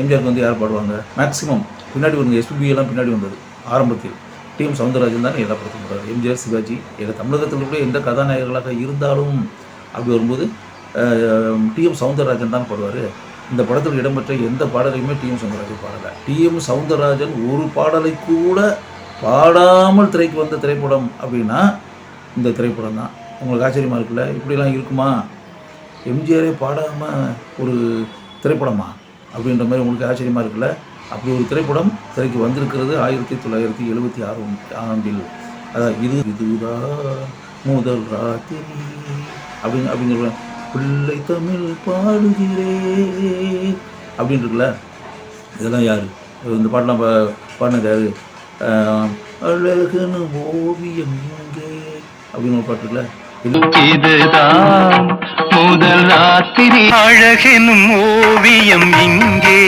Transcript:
எம்ஜிஆருக்கு வந்து யார் பாடுவாங்க? மேக்ஸிமம் பின்னாடி வந்து எஸ்பிபி எல்லாம் பின்னாடி வந்தது ஆரம்பத்தில். டிஎம் சவுந்தரராஜன் தான் எல்லா படத்தும் போடுறாரு எம்ஜிஆர் சிவாஜி எங்கள் தமிழகத்தில் கூட எந்த கதாநாயகர்களாக இருந்தாலும் அப்படி வரும்போது டிஎம் சவுந்தரராஜன் தான் பாடுவார். இந்த படத்தில் இடம்பெற்ற எந்த பாடலையுமே டிஎம் சவுந்தரராஜன் பாடலை. டிஎம் சவுந்தரராஜன் ஒரு பாடலை கூட பாடாமல் திரைக்கு வந்த திரைப்படம் அப்படின்னா இந்த திரைப்படம் தான். உங்களுக்கு ஆச்சரியமாக இருக்குல்ல? இப்படிலாம் இருக்குமா? எம்ஜிஆரே பாடாமல் ஒரு திரைப்படமா? அப்படின்ற மாதிரி உங்களுக்கு ஆச்சரியமாக இருக்குல்ல? அப்படி ஒரு திரைப்படம் திரைக்கு வந்திருக்கிறது ஆயிரத்தி தொள்ளாயிரத்தி எழுபத்தி ஆறு ஆண்டில். அதான் இது இதுதான் முதல் ராத்திரி அப்படின்னு அப்படிங்கிற பிள்ளை தமிழ் பாடுகிறே அப்படின்ட்டுருக்குல்ல இதெல்லாம் யார்? இந்த பாட்டெலாம் பா பாடினது யார்? அழகுன்னு ஓவியம் இங்கே அப்படின்னு ஒரு பாட்டு இருக்குல்ல? இதுதான் முதல் ராத்திரி. அழகெனும் ஓவியம் இங்கே.